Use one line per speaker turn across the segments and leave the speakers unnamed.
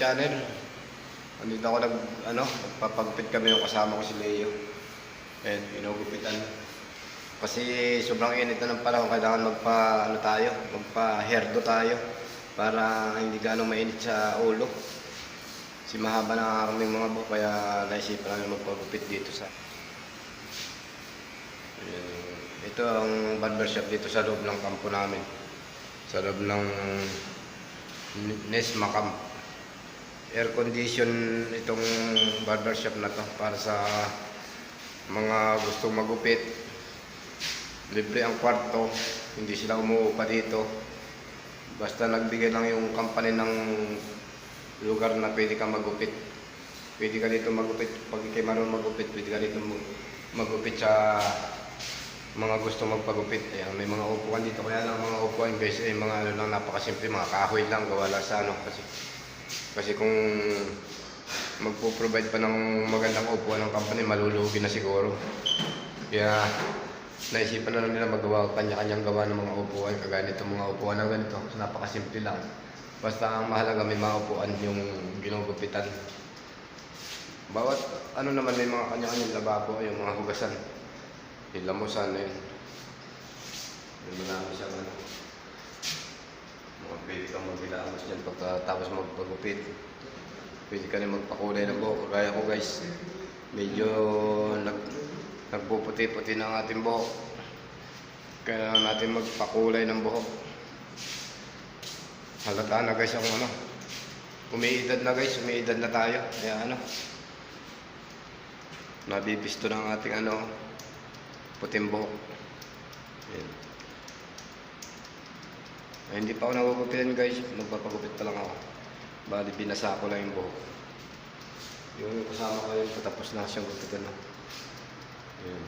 channel. Andito ako nag, ano, nagpapagupit kami yung kasama ko si Leo. And pinugupitan. Kasi sobrang init na ng panahon, kailangan magpa, ano tayo, magpa hairdo tayo. Para hindi ganong mainit sa ulo. Si mahaba na aming mga buhok, kaya naisipan namin magpagupit dito sa... Ito ang barbershop dito sa loob ng kampo namin. Sa loob ng Nesma Camp. Air condition itong barbershop na to para sa mga gustong magupit. Libre ang kwarto, hindi sila umuupa dito. Basta nagbigay lang yung company ng lugar na pwede ka magupit. Pwede ka dito magupit. Pag ikay marunong magupit, pwede ka dito mag- magupit sa mga gusto magpagupit. Ayan, may mga upuan dito. Kaya lang mga upuan guys, ay mga ano lang napakasimple, mga kahoy lang, gawa lang sa ano. Kasi, kasi kung magpo-provide pa ng magandang upuan ng company, malulugi na siguro. Kaya naisipan na lang nila magawa kanya-kanyang gawa ng mga upuan. Kagaya nito mga upuan na ganito. So, napakasimple lang. Basta ang mahalaga may mga upuan yung ginugupitan. Bawat ano naman may mga kanya-kanyang lababo, yung mga hugasan. Ilamusan na yun. Yung marami siyang ano. Mga pwede kang magbilamos dyan pagkatapos magpagupit. Pwede ka rin magpakulay ng buhok. Kaya ko guys, medyo nag, nagpuputi-puti ng ating buhok. Kailangan natin magpakulay ng buhok. Halata na guys ang ano. Umiidad na guys, umiidad na tayo. Kaya ano, nabibisto ng ating ano, puting buhok. Ayan. Ay, hindi pa ako nagugupitan guys. Nagpapagupit pa lang ako. Bali, binasa ko lang yung buhok. Yung kasama ko yun, patapos na siyang gupitan. No? Ayan.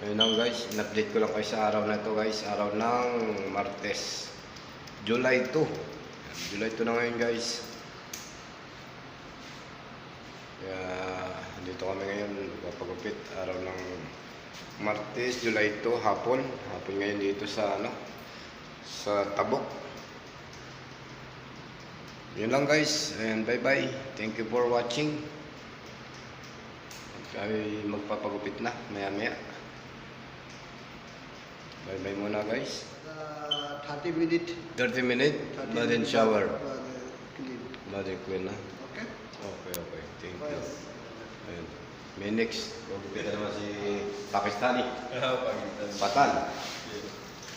Ayun lang guys, in-update ko lang kayo sa araw na to guys. Araw ng Martes. July 2. Ayan, July 2 na ngayon guys. Kaya dito kami ngayon papagupit araw ng Martes, July 2, hapon. Hapon ngayon dito sa ano sa Tabok. Yun lang guys. And bye bye. Thank you for watching. Kami magpapagupit na maya maya. Bye bye muna guys.
Uh, 30 minute.
30 minute,
30
bath and shower.
uh, clean.
Bath and clean na.
Okay?
Okay. Thank you. Ayun. May next. Magpapagupit naman si Pakistani.
Ah, Pakistan.
Patan.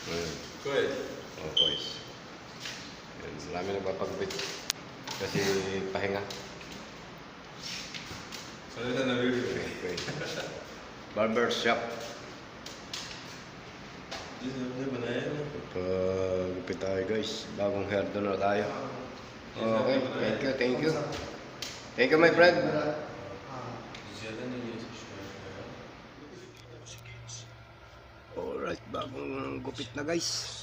Ayun.
Good.
Oh, boys. Ayun. Marami nagpapagupit. Kasi pahinga.
Sorry na na-review.
Okay, okay. Barber shop.
Banana.
Pagupit tayo guys. Bagong hair doon na tayo. Okay, thank you, thank you. Thank you, my friend. Alright, bagong gupit na guys.